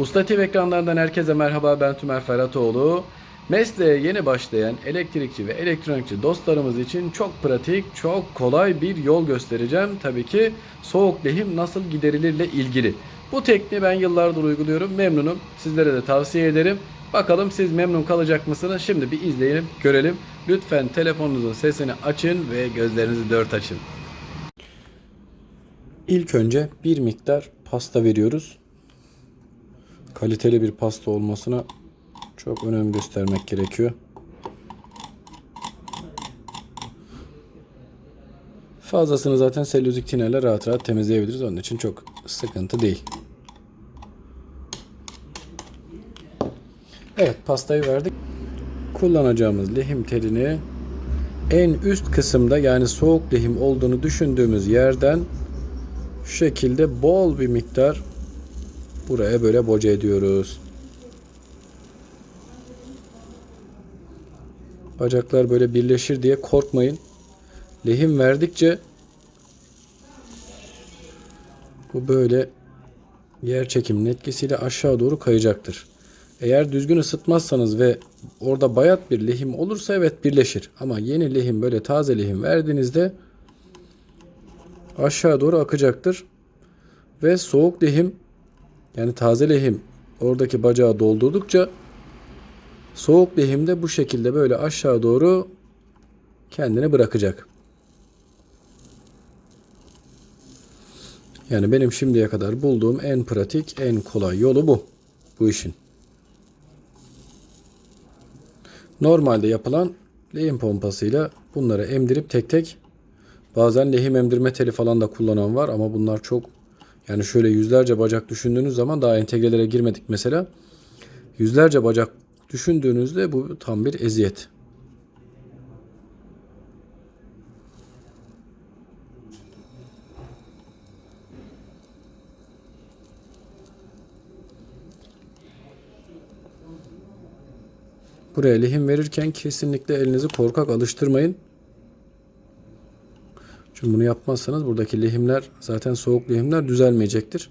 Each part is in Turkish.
Usta TV ekranlarından herkese merhaba ben Tümer Ferhatoğlu. Mesleğe yeni başlayan elektrikçi ve elektronikçi dostlarımız için çok pratik, çok kolay bir yol göstereceğim. Tabii ki soğuk lehim nasıl giderilirle ilgili. Bu tekniği ben yıllardır uyguluyorum. Memnunum. Sizlere de tavsiye ederim. Bakalım siz memnun kalacak mısınız? Şimdi bir izleyelim, görelim. Lütfen telefonunuzun sesini açın ve gözlerinizi dört açın. İlk önce bir miktar pasta veriyoruz. Kaliteli bir pasta olmasına çok önem göstermek gerekiyor. Fazlasını zaten selülozik tinerle rahat rahat temizleyebiliriz. Onun için çok sıkıntı değil. Evet pastayı verdik. Kullanacağımız lehim telini en üst kısımda yani soğuk lehim olduğunu düşündüğümüz yerden şu şekilde bol bir miktar buraya böyle boca ediyoruz. Bacaklar böyle birleşir diye korkmayın. Lehim verdikçe bu böyle yer çekiminin etkisiyle aşağı doğru kayacaktır. Eğer düzgün ısıtmazsanız ve orada bayat bir lehim olursa evet birleşir. Ama yeni lehim böyle taze lehim verdiğinizde aşağı doğru akacaktır. Ve soğuk lehim yani taze lehim oradaki bacağı doldurdukça soğuk lehim de bu şekilde böyle aşağı doğru kendini bırakacak. Yani benim şimdiye kadar bulduğum en pratik, en kolay yolu bu. Bu işin. Normalde yapılan lehim pompasıyla bunları emdirip tek tek bazen lehim emdirme teli falan da kullanan var ama bunlar çok yani şöyle yüzlerce bacak düşündüğünüz zaman daha entegrelere girmedik mesela. Yüzlerce bacak düşündüğünüzde bu tam bir eziyet. Buraya lehim verirken kesinlikle elinizi korkak alıştırmayın. Çünkü bunu yapmazsanız buradaki lehimler zaten soğuk lehimler düzelmeyecektir.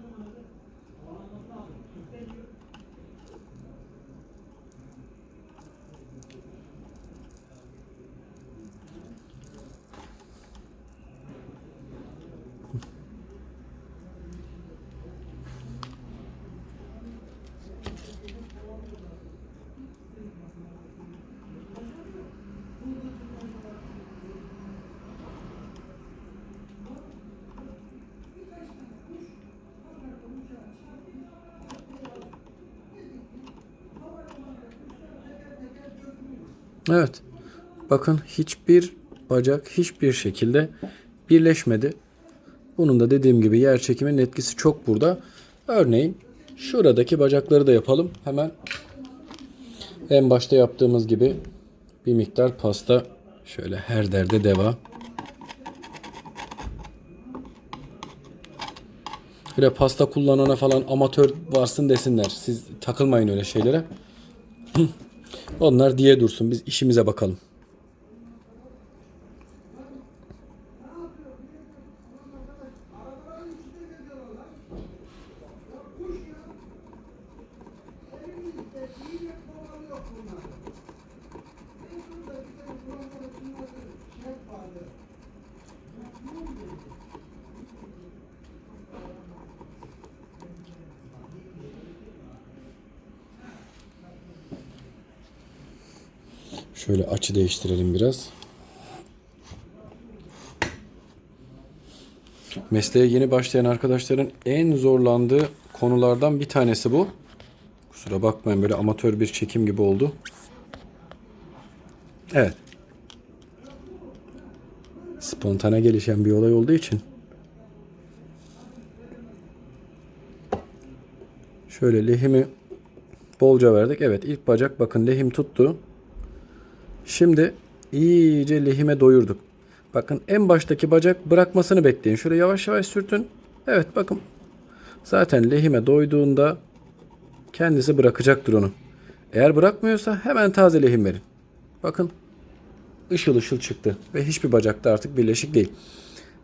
Evet. Bakın hiçbir bacak hiçbir şekilde birleşmedi. Bunun da dediğim gibi yer çekiminin etkisi çok burada. Örneğin şuradaki bacakları da yapalım. Hemen en başta yaptığımız gibi bir miktar pasta şöyle her derde deva. Öyle pasta kullanana falan amatör varsın desinler. Siz takılmayın öyle şeylere. Onlar diye dursun. Biz işimize bakalım. Şöyle açı değiştirelim biraz. Mesleğe yeni başlayan arkadaşların en zorlandığı konulardan bir tanesi bu. Kusura bakmayın böyle amatör bir çekim gibi oldu. Evet. Spontane gelişen bir olay olduğu için. Şöyle lehimi bolca verdik. Evet ilk bacak bakın lehim tuttu. Şimdi iyice lehime doyurduk. Bakın en baştaki bacak bırakmasını bekleyin. Şöyle yavaş yavaş sürtün. Evet bakın. Zaten lehime doyduğunda kendisi bırakacaktır onu. Eğer bırakmıyorsa hemen taze lehim verin. Bakın ışıl ışıl çıktı ve hiçbir bacakta artık birleşik değil.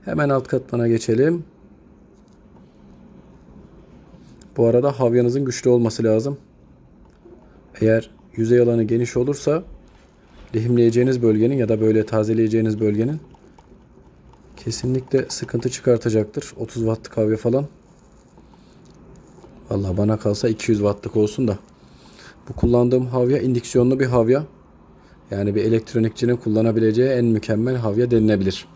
Hemen alt katmana geçelim. Bu arada havyanızın güçlü olması lazım. Eğer yüzey alanı geniş olursa lehimleyeceğiniz bölgenin ya da böyle tazeleyeceğiniz bölgenin kesinlikle sıkıntı çıkartacaktır. 30 wattlık havya falan. Vallahi bana kalsa 200 wattlık olsun da. Bu kullandığım havya indüksiyonlu bir havya. Yani bir elektronikçinin kullanabileceği en mükemmel havya denilebilir.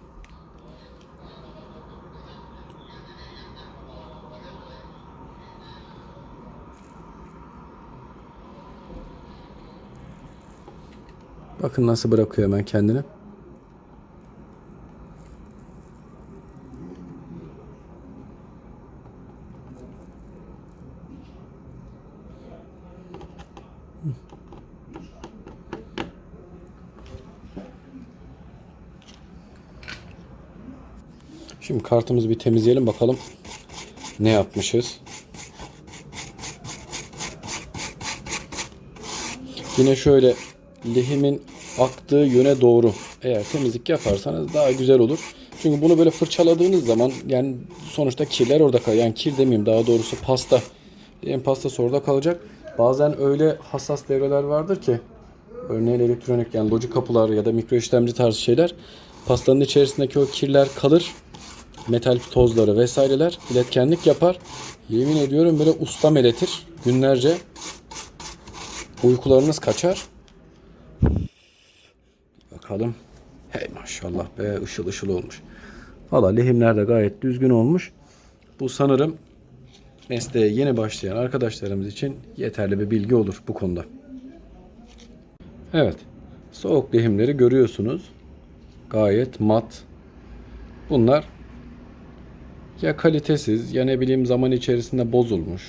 Bakın nasıl bırakıyor hemen kendini. Şimdi kartımızı bir temizleyelim bakalım ne yapmışız. Yine şöyle lehimin aktığı yöne doğru eğer temizlik yaparsanız daha güzel olur. Çünkü bunu böyle fırçaladığınız zaman yani sonuçta kirler orada kalıyor. Yani kir demeyeyim daha doğrusu pasta. Lehim pastası orada kalacak. Bazen öyle hassas devreler vardır ki örneğin elektronik yani loji kapılar ya da mikro işlemci tarzı şeyler pastanın içerisindeki o kirler kalır. Metal tozları vesaireler iletkenlik yapar. Yemin ediyorum böyle usta meletir günlerce uykularınız kaçar. Bakalım. Hey maşallah be ışıl ışıl olmuş. Valla lehimler de gayet düzgün olmuş. Bu sanırım mesleğe yeni başlayan arkadaşlarımız için yeterli bir bilgi olur bu konuda. Evet. Soğuk lehimleri görüyorsunuz. Gayet mat. Bunlar ya kalitesiz ya ne bileyim zaman içerisinde bozulmuş.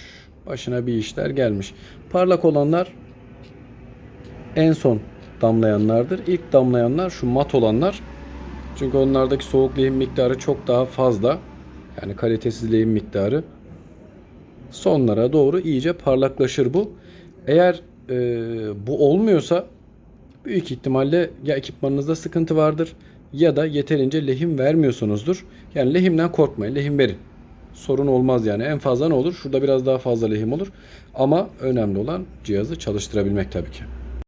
Başına bir işler gelmiş. Parlak olanlar en son damlayanlardır. İlk damlayanlar şu mat olanlar. Çünkü onlardaki soğuk lehim miktarı çok daha fazla. Yani kalitesiz lehim miktarı. Sonlara doğru iyice parlaklaşır bu. Eğer e, bu olmuyorsa büyük ihtimalle ya ekipmanınızda sıkıntı vardır ya da yeterince lehim vermiyorsunuzdur. Yani lehimden korkmayın. Lehim verin. Sorun olmaz yani. En fazla ne olur? Şurada biraz daha fazla lehim olur. Ama önemli olan cihazı çalıştırabilmek tabii ki.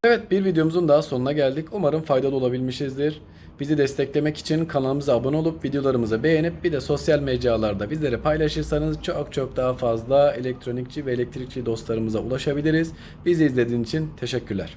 Evet bir videomuzun daha sonuna geldik. Umarım faydalı olabilmişizdir. Bizi desteklemek için kanalımıza abone olup videolarımızı beğenip bir de sosyal mecralarda bizleri paylaşırsanız çok çok daha fazla elektronikçi ve elektrikçi dostlarımıza ulaşabiliriz. Bizi izlediğiniz için teşekkürler.